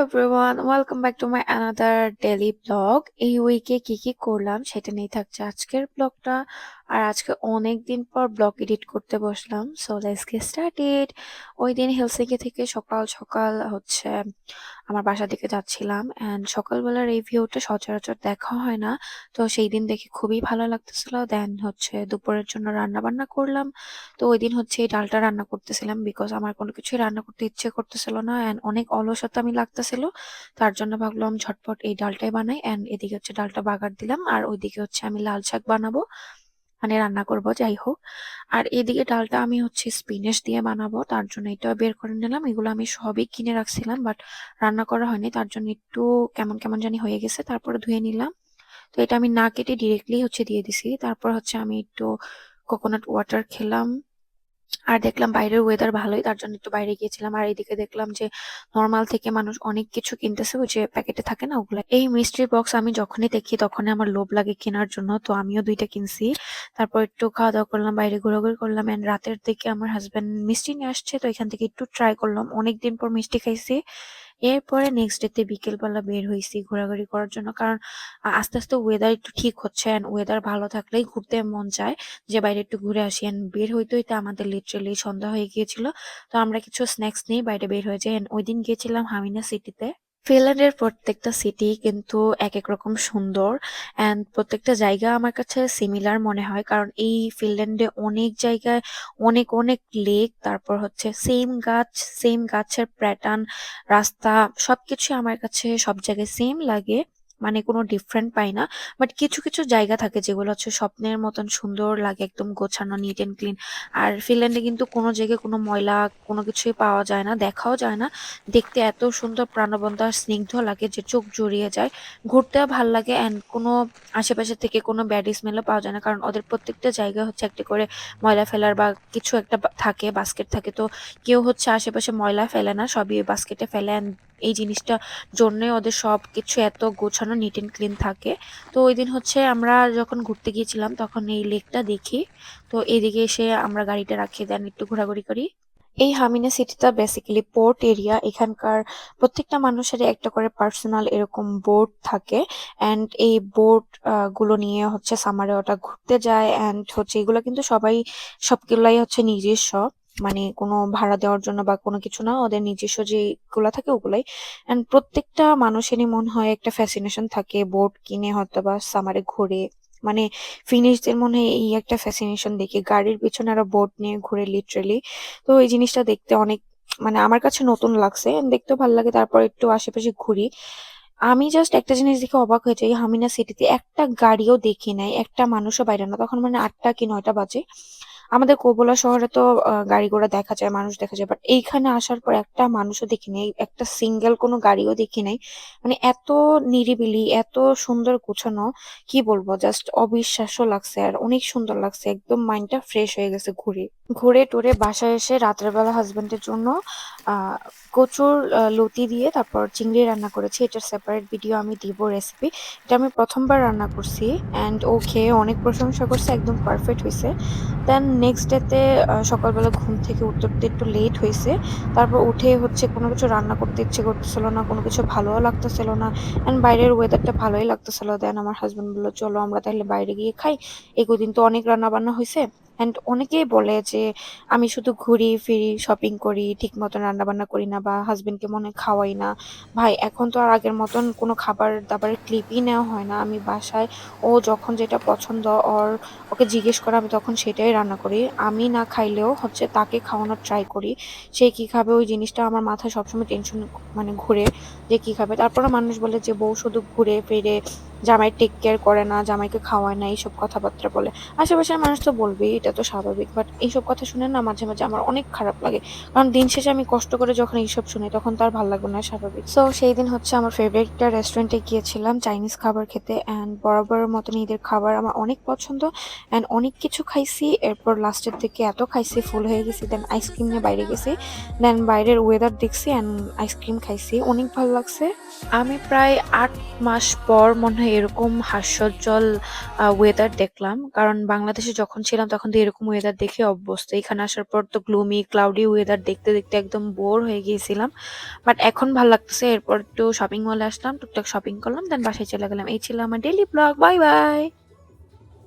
Everyone welcome back to my another daily blog এই উইকে কি কি করলাম সেটা নিয়ে থাকছে আজকের ব্লগটা আর আজকে অনেক দিন পর ব্লগ এডিট করতে বসলাম। সো লেটস গেট স্টার্টেড ওই দিন হেলসিঙ্কি থেকে সকাল সকাল হচ্ছে আমার বাসা দিকে যাচ্ছিলাম অ্যান্ড সকালবেলার এই ভিউটা সচরাচর দেখা হয় না। তো সেই দিন দেখে খুবই ভালো লাগতেছিল। দেন হচ্ছে দুপুরের জন্য রান্না বান্না করলাম। তো ওই দিন হচ্ছে এই ডালটা রান্না করতেছিলাম বিকজ আমার কোনো কিছুই রান্না করতে ইচ্ছে করতেছিল না অ্যান্ড অনেক অলসতা আমি লাগতেছিল। তার জন্য ভাবলাম ঝটপট এই ডালটাই বানাই অ্যান্ড এদিকে হচ্ছে ডালটা বাগার দিলাম আর ওইদিকে হচ্ছে আমি লাল শাক বানাবো। মানে রান্না করব, যাই হোক। আর এদিকে ডালটা আমি হচ্ছে স্পিনেশ দিয়ে বানাবো, তার জন্য এটা বের করে নিলাম। এগুলো আমি সবই কিনে রাখছিলাম, বাট রান্না করা হয়নি, তার জন্য একটু কেমন কেমন জানি হয়ে গেছে, তারপরে ধুয়ে নিলাম। তো এটা আমি না কেটে ডিরেক্টলি হচ্ছে দিয়ে দিছি। তারপর হচ্ছে আমি একটু কোকোনাট ওয়াটার খেলাম আর দেখলাম বাইরের ওয়েদার ভালোই, তার জন্য একটু বাইরে গিয়েছিলাম। আর এইদিকে দেখলাম যে নর্মাল থেকে মানুষ অনেক কিছু কিনতেছে, ওই যে প্যাকেটে থাকে না ওগুলো। এই মিস্ট্রি বক্স আমি যখনই দেখি তখনই আমার লোভ লাগে কেনার জন্য, তো আমিও দুইটা কিনছি। তারপর একটু খাওয়া দাওয়া করলাম, বাইরে ঘোরাঘুরি করলাম এন্ড রাতের দিকে আমার হাজব্যান্ড মিষ্টি নিয়ে আসছে, তো এখান থেকে একটু ট্রাই করলাম। অনেকদিন পর মিষ্টি খাইছি। এরপরে নেক্সট ডেতে বিকেলবেলা বের হয়েছি ঘোরাঘুরি করার জন্য। কারণ আস্তে আস্তে ওয়েদার একটু ঠিক হচ্ছে অ্যান্ড ওয়েদার ভালো থাকলেই ঘুরতে মন চায় যে বাইরে একটু ঘুরে আসি। অ্যান্ড বের হইতে হইতে আমাদের লিটারেলি সন্ধ্যা হয়ে গিয়েছিল। তো আমরা কিছু স্ন্যাক্স নিয়ে বাইরে বের হয়ে যাই। অ্যান্ড ওই দিন গিয়েছিলাম হামিনা সিটিতে ফিনল্যান্ডের প্রত্যেকটা সিটি কিন্তু এক এক রকম সুন্দর অ্যান্ড প্রত্যেকটা জায়গা আমার কাছে সিমিলার মনে হয়। কারণ এই ফিনল্যান্ডে অনেক জায়গায় অনেক অনেক লেক তারপর হচ্ছে সেম গাছ সেম গাছের প্যাটার্ন রাস্তা সবকিছু আমার কাছে সব জায়গায় সেম লাগে। মানে কোনো ডিফারেন্ট পাই না বাট কিছু কিছু জায়গা থাকে যেগুলো হচ্ছে স্বপ্নের মতন সুন্দর লাগে, একদম গোছানো নিট অ্যান্ড ক্লিন আর ফিনল্যান্ডে কিন্তু কোনো জায়গায় কোনো ময়লা, কোনো কিছুই পাওয়া যায় না, দেখাও যায় না। দেখতে এত সুন্দর প্রাণবন্ত আর স্নিগ্ধ লাগে যে চোখ জড়িয়ে যায়। ঘুরতেও ভালো লাগে অ্যান্ড কোনো আশেপাশে থেকে কোনো ব্যাড স্মেলও পাওয়া যায় না, কারণ ওদের প্রত্যেকটা জায়গা হচ্ছে একটা করে ময়লা ফেলার বা কিছু একটা থাকে বাস্কেট থাকে। তো কেউ হচ্ছে আশেপাশে ময়লা ফেলে না, সবই বাস্কেটে ফেলে অ্যান্ড এই জিনিসটা জন্যই ওদের সব কিছু এত গোছানো নিট অ্যান্ড ক্লিন থাকে। তো ওই দিন হচ্ছে আমরা যখন ঘুরতে গিয়েছিলাম তখন এই লেকটা দেখি। তো এদিকে এসে আমরা গাড়িটা রাখিয়ে দেন, একটু ঘোরাঘুরি করি। এই হামিনা সিটিটা বেসিক্যালি পোর্ট এরিয়া এখানকার প্রত্যেকটা মানুষের একটা করে পার্সোনাল এরকম বোট থাকে। অ্যান্ড এই বোটগুলো নিয়ে হচ্ছে সামারে ওটা ঘুরতে যায়। অ্যান্ড হচ্ছে এগুলো কিন্তু সবাই, সবগুলাই হচ্ছে নিজস্ব। মানে কোনো ভাড়া দেওয়ার জন্য বা কোনো কিছু না, ওদের নিজস্ব যেগুলো থাকে ওগুলাই। এন্ড প্রত্যেকটা মানুষেরই মনে হয় একটা ফ্যাসিনেশন থাকে। বোট কিনে হয়তো বা সামারে ঘুরে মানে ফিনিশদের মনে হয় এই একটা ফ্যাসিনেশন দেখি। গাড়ির পিছনে আরও বোট নিয়ে ঘুরে লিটারেলি তো এই জিনিসটা দেখতে অনেক মানে আমার কাছে নতুন লাগছে। দেখতেও ভালো লাগে, তারপর একটু আশেপাশে ঘুরি। আমি জাস্ট একটা জিনিস দেখে অবাক হয়ে যাই হামিনা সিটিতে একটা গাড়িও দেখি নাই, একটা মানুষও বাইরে না। তখন মানে আটটা কি নয়টা বাজে। আমাদের কোবলা শহরে তো গাড়ি ঘোড়া দেখা যায়, মানুষ দেখা যায় বাট এইখানে আসার পর একটা মানুষও দেখি নাই, একটা সিঙ্গেল কোনো গাড়িও দেখি নাই। মানে এত নিরিবিলি, এত সুন্দর গুছানো, কি বলব জাস্ট অবিশ্বাস্য লাগছে আর অনেক সুন্দর লাগছে, একদম মাইন্ডটা ফ্রেশ হয়ে গেছে ঘুরে। ঘুরে টুরে বাসায় এসে রাতের বেলা হাজবেন্ডের জন্য কচুর লতি দিয়ে তারপর চিংড়ি রান্না করেছি, এটার সেপারেট ভিডিও আমি দিব রেসিপি এটা আমি প্রথমবার রান্না করছি অ্যান্ড ও খেয়ে অনেক প্রশংসা করছে, একদম পারফেক্ট হয়েছে দেন নেক্সট ডেতে সকালবেলা ঘুম থেকে উঠতে উঠতে একটু লেট হয়েছে তারপর উঠে হচ্ছে কোনো কিছু রান্না করতে ইচ্ছে করতেছিল না, কোনো কিছু ভালোও লাগতেছিল না। অ্যান্ড বাইরের ওয়েদারটা ভালোই লাগতেছিল। দেন আমার হাজব্যান্ড বলল, চলো আমরা তাহলে বাইরে গিয়ে খাই। এগুদিন তো অনেক রান্না বান্না হয়েছে অ্যান্ড অনেকেই বলে যে, আমি শুধু ঘুরি, ফিরি শপিং করি ঠিক মতন রান্নাবান্না করি না বা হাজবেন্ডকে মনে খাওয়াই না। ভাই, এখন তো আর আগের মতন কোনো খাবার দাবারের ক্লিপই নেওয়া হয় না। আমি বাসায়, ও যখন যেটা পছন্দ, ওর, ওকে জিজ্ঞেস করে আমি তখন সেটাই রান্না করি। আমি না খাইলেও হচ্ছে তাকে খাওয়ানোর ট্রাই করি। সে কী খাবে? ওই জিনিসটা আমার মাথায় সবসময় টেনশন মানে ঘুরে যে কী খাবে। তারপরে মানুষ বলে যে, বউ শুধু ঘুরে, ফিরে জামাই টেক কেয়ার করে না, জামাইকে খাওয়ায় না, এইসব কথাবার্তা বলে। আশেপাশের মানুষ তো বলবেই, এটা তো স্বাভাবিক বাট এইসব কথা শুনে না মাঝে মাঝে আমার অনেক খারাপ লাগে। কারণ দিন শেষে আমি কষ্ট করে যখন এইসব শুনি, তখন তার ভালো লাগবে না, স্বাভাবিক। সো সেই দিন হচ্ছে আমার ফেভারিট একটা রেস্টুরেন্টে গিয়েছিলাম চাইনিজ খাবার খেতে অ্যান্ড বরাবরের মতন ঈদের খাবার আমার অনেক পছন্দ অ্যান্ড অনেক কিছু খাইছি। এরপর লাস্টের দিকে এত খাইছি ফুল হয়ে গেছি দেন আইসক্রিম নিয়ে বাইরে গেছি দেন বাইরের ওয়েদার দেখছি অ্যান্ড আইসক্রিম খাইছি। অনেক ভালো লাগছে। আমি প্রায় আট মাস পর মনে হয় এরকম হাস্যজ্জ্বল ওয়েদার দেখলাম। কারণ বাংলাদেশে যখন ছিলাম তখন তো এরকম ওয়েদার দেখে অভ্যস্ত। এখানে আসার পর তো গ্লুমি, ক্লাউডি ওয়েদার দেখতে, দেখতে একদম বোর হয়ে গিয়েছিলাম। বাট এখন ভালো লাগতেছে। এরপর একটু শপিং মলে আসলাম, টুকটাক শপিং করলাম, দেন বাসায় চলে গেলাম। এই ছিল আমার ডেলি ব্লগ। By, by.